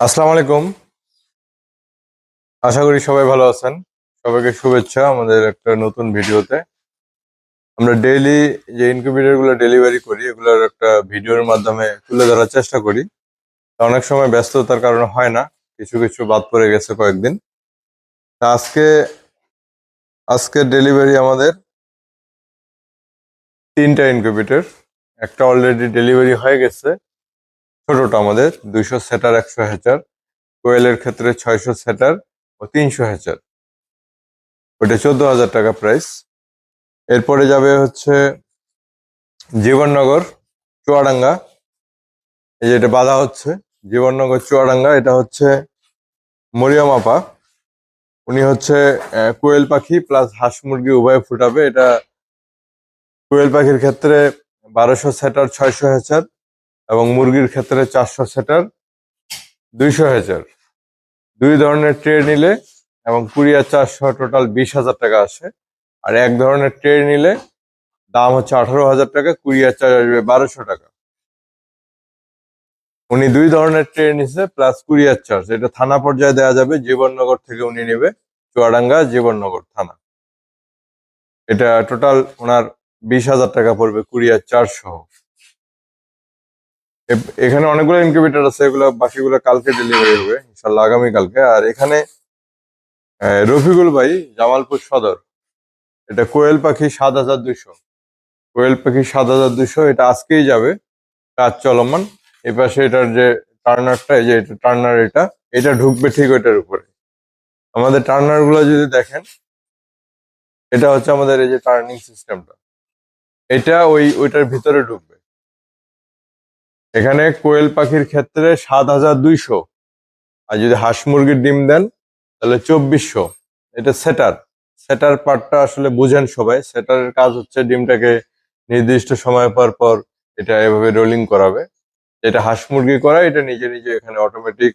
আসসালামু আলাইকুম। আশা করি সবাই ভালো আছেন। সবাইকে শুভেচ্ছা আমাদের একটা নতুন ভিডিওতে। আমরা ডেইলি যে ইনকিউবেটরগুলো ডেলিভারি করি, এগুলোর একটা ভিডিওর মাধ্যমে তুলে ধরার চেষ্টা করি। অনেক সময় ব্যস্ততার কারণে হয় না। কিছু কিছু বাদ পড়ে গেছে কয়েকদিন। তা আজকে আজকে ডেলিভারি আমাদের তিনটা ইনকিউবেটর একটা অলরেডি ডেলিভারি হয়ে গেছে। ছোটটা আমাদের দুইশো সেটার একশো হ্যাচার কোয়েলের ক্ষেত্রে ছয়শো সেটার ও তিনশো হ্যাচার ওটা চোদ্দ হাজার টাকা প্রাইস এরপরে যাবে হচ্ছে জীবননগর, চুয়াডাঙ্গা। এই যে এটা বাধা হচ্ছে, জীবননগর, চুয়াডাঙ্গা, এটা হচ্ছে মরিয়ম আপা। উনি হচ্ছে কোয়েল পাখি প্লাস হাঁস মুরগি উভয় ফুটাবে। এটা কোয়েল পাখির ক্ষেত্রে বারোশো সেটার ছয়শো হ্যাচার এবং মুরগির ক্ষেত্রে চারশো সেটার দুইশো হ্যাচার দুই ধরনের ট্রে নিলে এবং কুড়িয়া চারশো টোটাল বিশ হাজার টাকা আসে। আর এক ধরনের ট্রে নিলে দাম হচ্ছে আঠারো হাজার টাকা কুড়িয়া চার্জ আসবে বারোশো টাকা। উনি দুই ধরনের ট্রে নিছে প্লাস কুরিয়ার চার্জ। এটা থানা পর্যায়ে দেওয়া যাবে, জীবননগর থেকে উনি নেবে, চুয়াডাঙ্গা জীবননগর থানা। এটা টোটাল ওনার বিশ হাজার টাকা পড়বে কুরিয়ার চার্জ সহ। এখানে অনেকগুলো ইনকিউবেটর আছে, এগুলো বাকিগুলো কালকে ডেলিভারি হবে, ইনশাল্লাহ আগামী কালকে। আর এখানে রফিকুল ভাই, জামালপুর সদর। এটা কোয়েল পাখি সাত হাজার দুইশো। কোয়েল পাখি সাত হাজার দুইশো, এটা আজকেই যাবে। কাজ চলমান। এই পাশে এটার যে টার্নারটা এই যে এটা টার্নার এটা এটা ঢুকবে ঠিক ওইটার উপরে। আমাদের টার্নারগুলো যদি দেখেন, এটা হচ্ছে আমাদের এই যে টার্নিং সিস্টেমটা এটা ওই, ওইটার ভিতরে ঢুকবে। এখানে কোয়েল পাখির ক্ষেত্রে সাত হাজার দুইশো। আর যদি হাঁস মুরগির ডিম দেন, তাহলে চব্বিশশো। এটা সেটার। সেটার পার্টটা আসলে বুঝেন সবাই। সেটারের কাজ হচ্ছে ডিমটাকে নির্দিষ্ট সময় পর পর এটা এভাবে রোলিং করাবে। যেটা হাঁস মুরগি করা, এটা নিজে নিজে এখানে অটোমেটিক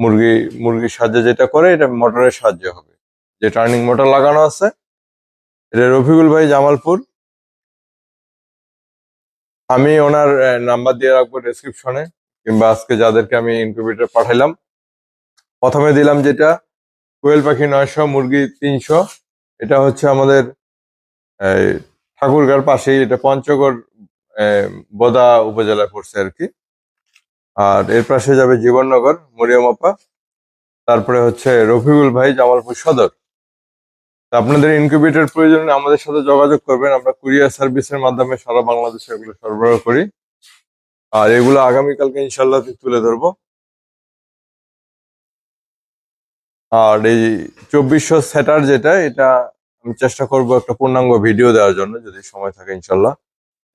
মুরগি, মুরগির সাহায্যে যেটা করে, এটা মোটরের সাহায্যে হবে। যে টার্নিং মোটর লাগানো আছে, এটা রফিকুল ভাই জামালপুর। আমি ওনার নাম্বার দিয়ে রাখব ডেসক্রিপশনে কিংবা আজকে যাদেরকে আমি ইনকিউবেটর পাঠাইলাম। প্রথমে দিলাম যেটা, কোয়েল পাখি নয়শো, মুরগি তিনশো। এটা হচ্ছে আমাদের ঠাকুরগাঁর পাশেই, এটা পঞ্চগড় বোদা উপজেলায় পড়ছে আর কি। আর এর পাশে যাবে জীবননগর মরিয়মাপা তারপরে হচ্ছে রফিকুল ভাই, জামালপুর সদর। আপনাদের ইনকিউবেটর প্রয়োজন আমাদের সাথে যোগাযোগ করবেন। আমরা কুরিয়ার সার্ভিসের মাধ্যমে সারা বাংলাদেশে এগুলো সরবরাহ করি। আর এগুলো আগামীকালকে ইনশাল্লাহ তুলে ধরবো। আর এই চব্বিশশো সেটার যেটা, এটা আমি চেষ্টা করব একটা পূর্ণাঙ্গ ভিডিও দেওয়ার জন্য, যদি সময় থাকে ইনশাল্লাহ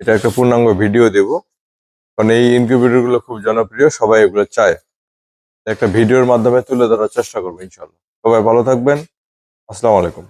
এটা একটা পূর্ণাঙ্গ ভিডিও দেব। কারণ এই ইনকিউবেটরগুলো খুব জনপ্রিয়, সবাই এগুলো চায়। একটা ভিডিওর মাধ্যমে তুলে ধরার চেষ্টা করব ইনশাল্লাহ সবাই ভালো থাকবেন। আসসালামু আলাইকুম।